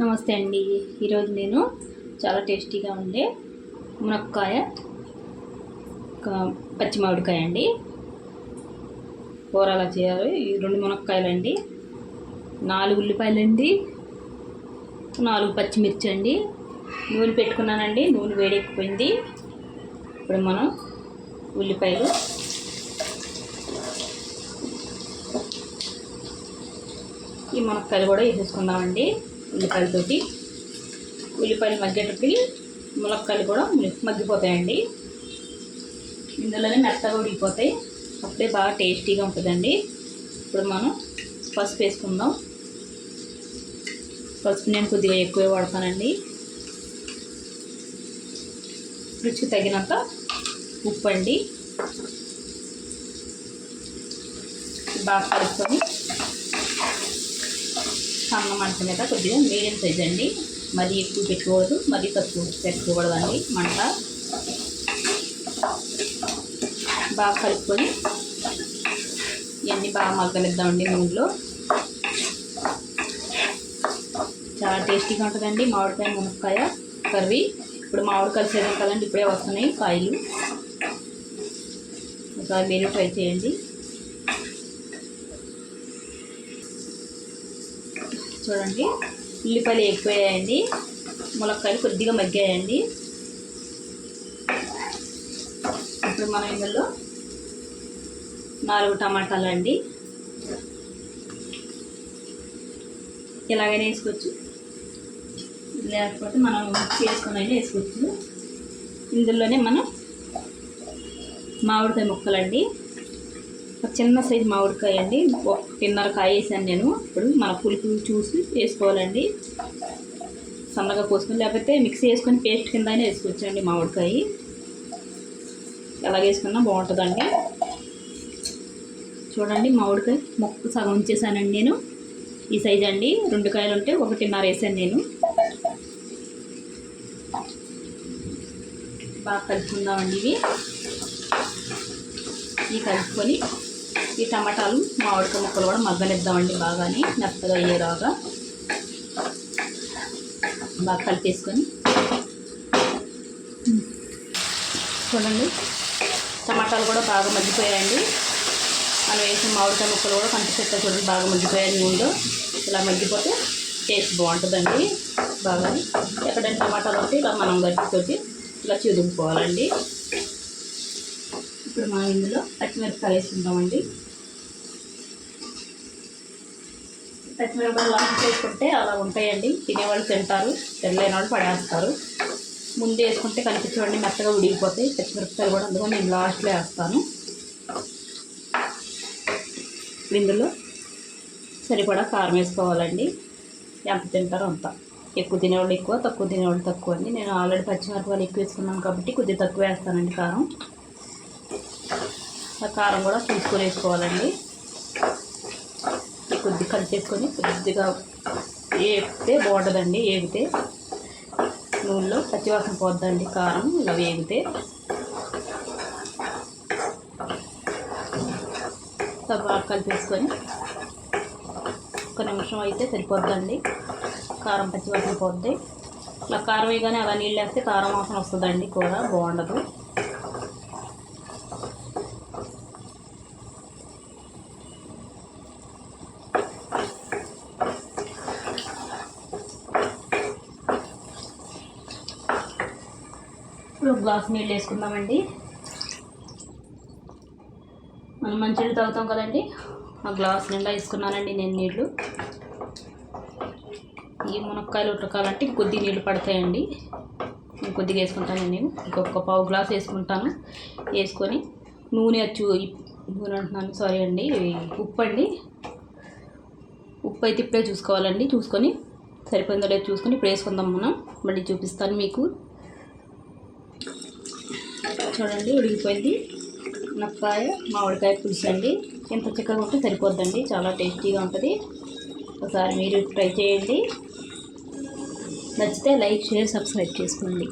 నమస్తే అండి. ఈరోజు నేను చాలా టేస్టీగా ఉండే మునక్కాయ క- పచ్చి మామిడికాయ అండి. కూర అలా చేయాలి. ఈ రెండు మునక్కాయలు అండి నాలుగు ఉల్లిపాయలు అండి నాలుగు పచ్చిమిర్చి అండి. నూనె పెట్టుకున్నానండి. నూనె వేడెక్కిపోయింది. ఇప్పుడు మనం ఉల్లిపాయలు ఈ మునక్కాయలు కూడా వేసేసుకుందామండి. ఉల్లిపాయలతోటి. ఉల్లిపాయలు మగ్గేటప్పటికి ములక్కాయలు కూడా మగ్గిపోతాయండి. ఇందులోనే మెత్తగా ఉడికిపోతాయి. అప్పుడే బాగా టేస్టీగా ఉంటుందండి. ఇప్పుడు మనం పసుపు వేసుకుందాం. పసుపు నేను కొద్దిగా ఎక్కువే వాడతానండి. రుచికి తగినంత ఉప్పు అండి బాగా కలుపుకొని సన్న మంట మీద కొద్దిగా మీడియం సైజ్ అండి. మరీ ఎక్కువ పెట్టుకోవద్దు మరీ తక్కువ పెట్టుకోకూడదండి మంట. బాగా కలుపుకొని ఇవన్నీ బాగా మగ్గనిద్దామండి నూనెలో. చాలా టేస్టీగా ఉంటుందండి మామిడికాయ మునక్కాయ కర్రీ. ఇప్పుడు మామిడికాయలు సీజన్ కదండి ఇప్పుడే వస్తున్నాయి కాయలు. ఒకసారి మీరు ట్రై చేయండి. చూడండి. ఉల్లిపాయలు ఎక్కువయ్యాయండి. ములక్కాయలు కొద్దిగా మగ్గాయండి. ఇప్పుడు మనం ఇందులో నాలుగు టమాటాలు అండి. ఇలాగైనా వేసుకోవచ్చు. లేకపోతే మనం మిక్స్ అయినా వేసుకోవచ్చు. ఇందులోనే మనం మామిడికాయ ముక్కలండి. ఒక చిన్న సైజు మామిడికాయ అండి. ఒకటిన్నర కాయ వేసాను నేను. ఇప్పుడు మన పులుపు చూసి వేసుకోవాలండి. సన్నగా కోసుకొని లేకపోతే మిక్సీ వేసుకొని పేస్ట్ కింద అయినా వేసుకోవచ్చండి మామిడికాయ. ఎలా వేసుకున్నా బాగుంటుందండి. చూడండి మామిడికాయ మొక్క సగం ఉంచేసానండి నేను. ఈ సైజ్ అండి. రెండు కాయలు ఉంటే ఒకటిన్నర వేసాను నేను. బాగా కలుపుకుందామండి ఇవి. ఇవి కలుపుకొని ఈ టమాటాలు మామిడికాయ ముక్కలు కూడా మగ్గనిద్దామండి బాగానే మెత్తగా అయ్యేలాగా. బాగా కలిపేసుకొని. చూడండి. టమాటాలు కూడా బాగా మగ్గిపోయాయండి. మనం వేసిన మామిడికాయ ముక్కలు కూడా కనిపిస్తాయి చూడండి బాగా మగ్గిపోయాయి నూనెలో ఇలా మగ్గిపోతే టేస్ట్ బాగుంటుందండి బాగా ఎక్కడైనా టమాటాలు ఉంటే ఇలా మనం గట్టితోటి ఇలా చూదుకోవాలండి ఇప్పుడు మనం ఇందులో పచ్చిమిరపకాయలు వేసుకుంటామండి పచ్చిమిరపకాయలు లాస్ట్ వేసుకుంటే అలా ఉంటాయండి. తినేవాళ్ళు తింటారు తినలేని వాళ్ళు పడేస్తారు. ముందు వేసుకుంటే కనిపించండి మెత్తగా ఉడికిపోతాయి. పచ్చిమిరపకాయలు కూడా అందుకని నేను లాస్ట్లో వేస్తాను. ఇందులో సరిపడా కారం వేసుకోవాలండి. ఎంత తింటారో అంత. ఎక్కువ తినేవాళ్ళు ఎక్కువ తక్కువ తినేవాళ్ళు తక్కువ అండి. నేను ఆల్రెడీ పచ్చిమిరపకాయలు ఎక్కువ వేసుకున్నాను కాబట్టి కొద్దిగా తక్కువ వేస్తానండి కారం. కారం కూడా చూసుకొని వేసుకోవాలండి కొద్దిగా కలిపేసుకొని కొద్దిగా వేపితే బాగుంటుందండి వేగితే. నూనెలో పచ్చివాసన పోద్దండి కారం ఇలా వేగితే. బాగా కలిపేసుకొని ఒక నిమిషం అయితే సరిపోద్దండి. కారం పచ్చివాసన పోద్ది. ఇలా కారం వేయగానే అలా నీళ్ళు వేస్తే కారం వాసన వస్తుందండి కూర బాగుండదు. ఇప్పుడు ఒక గ్లాస్ నీళ్ళు వేసుకుందామండి. మనం మంచినీళ్ళు తాగుతాం కదండి. ఆ గ్లాస్ నిండా వేసుకున్నానండి నేను నీళ్ళు. ఈ మునక్కాయలు ఉడకాలంటే కొద్ది నీళ్ళు పడతాయండి. నేను కొద్దిగా వేసుకుంటాను నేను. ఇంకొక పావు గ్లాస్ వేసుకుంటాను. వేసుకొని నూనె చూ నూనె అంటున్నాను సారీ అండి ఉప్పు అండి. ఉప్పు అయితే ఇప్పుడే చూసుకోవాలండి. చూసుకొని సరిపోయిందో లేదో చూసుకొని ఇప్పుడు వేసుకుందాం మనం. మళ్ళీ చూపిస్తాను మీకు. చూడండి ఉడికిపోయింది. మునక్కాయ మామిడికాయ పులుసు అండి. ఎంత చిక్కగా ఉంటే సరిపోద్దండి. చాలా టేస్టీగా ఉంటుంది. ఒకసారి మీరు ట్రై చేయండి. నచ్చితే లైక్ షేర్ సబ్స్క్రైబ్ చేసుకోండి.